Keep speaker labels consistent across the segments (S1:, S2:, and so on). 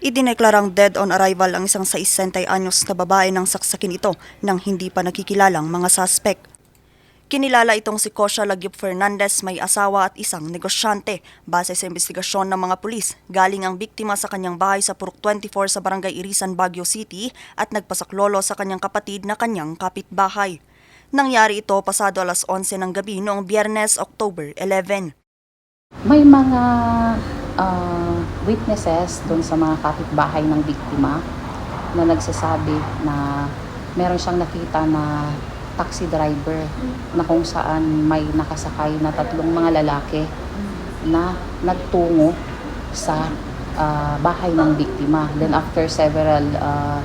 S1: Idineklarang dead on arrival ang isang 60 anyos na babae ng saksakin ito nang hindi pa nakikilalang mga suspect. Kinilala itong si Kosha Lagyup Fernandez, may asawa at isang negosyante. Base sa investigasyon ng mga pulis, galing ang biktima sa kanyang bahay sa Purok 24 sa Barangay Irisan, Baguio City at nagpasaklolo sa kanyang kapatid na kanyang kapitbahay. Nangyari ito pasado alas 11 ng gabi noong Biyernes, October 11.
S2: May mga ah, witnesses doon sa mga kapitbahay ng biktima na nagsasabi na meron siyang nakita na taxi driver na kung saan may nakasakay na tatlong mga lalaki na nagtungo sa ah, bahay ng biktima. Then after several ah,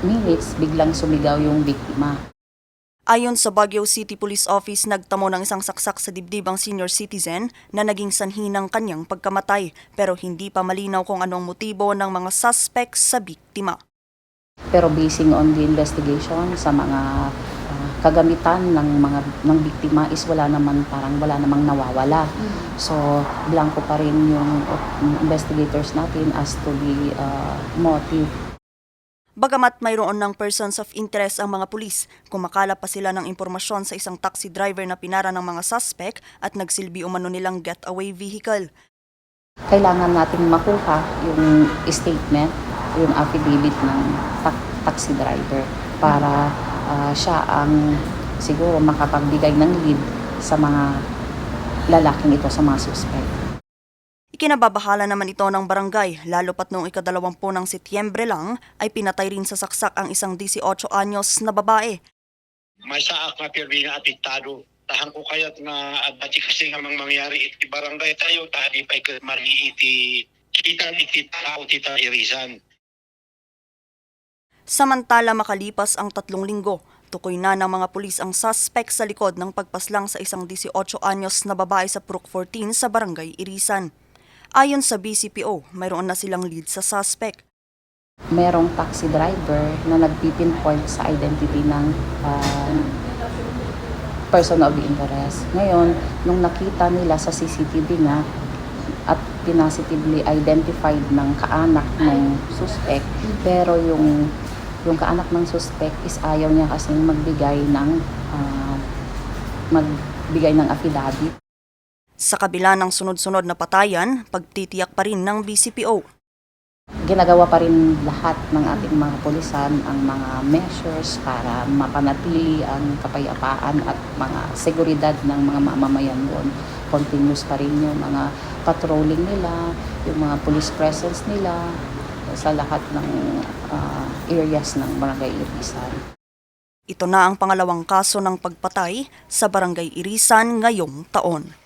S2: minutes, biglang sumigaw yung biktima.
S1: Ayon sa Baguio City Police Office, nagtamo ng isang saksak sa dibdib ang senior citizen na naging sanhi ng kanyang pagkamatay pero hindi pa malinaw kung anong motibo ng mga suspect sa biktima.
S2: Pero basing on the investigation sa mga ah, kagamitan ng mga ng biktima is wala naman parang wala namang nawawala. So blanco pa rin yung uh, investigators natin as to the ah, motive.
S1: Bagamat mayroon ng persons of interest ang mga pulis, kumakala pa sila ng impormasyon sa isang taxi driver na pinara ng mga suspect at nagsilbi umano nilang getaway vehicle.
S2: Kailangan nating makuha yung statement, yung affidavit ng ta- taxi driver para ah, siya ang siguro makapagbigay ng lead sa mga lalaking ito sa mga suspect.
S1: Ikinababahala naman ito ng barangay, lalo pat noong ikadalawampu ng Setyembre lang ay pinatay rin sa saksak ang isang 18 anyos na babae.
S3: may saak nga pirmi nga apektado. Tahan ko kayat nga abati kasi nga mang mangyari iti barangay tayo, tadi pa ikat mari iti kita iti tao tita irisan.
S1: Samantala makalipas ang tatlong linggo, tukoy na ng mga pulis ang suspect sa likod ng pagpaslang sa isang 18 anyos na babae sa Purok 14 sa Barangay Irisan. Ayon sa BCPO, mayroon na silang lead sa suspect.
S2: merong taxi driver na nagpipinpoint sa identity ng ah, person of interest. Ngayon, nung nakita nila sa CCTV nga at positively identified ng kaanak ng suspect, pero yung yung kaanak ng suspect is ayaw niya kasi magbigay ng ah, magbigay ng affidavit.
S1: Sa kabila ng sunod-sunod na patayan, pagtitiyak pa rin ng BCPO.
S2: ginagawa pa rin lahat ng ating mga pulisan ang mga measures para mapanatili ang kapayapaan at mga seguridad ng mga mamamayan doon. Continuous pa rin yung mga patrolling nila, yung mga police presence nila sa lahat ng ah, areas ng Barangay Irisan.
S1: Ito na ang pangalawang kaso ng pagpatay sa Barangay Irisan ngayong taon.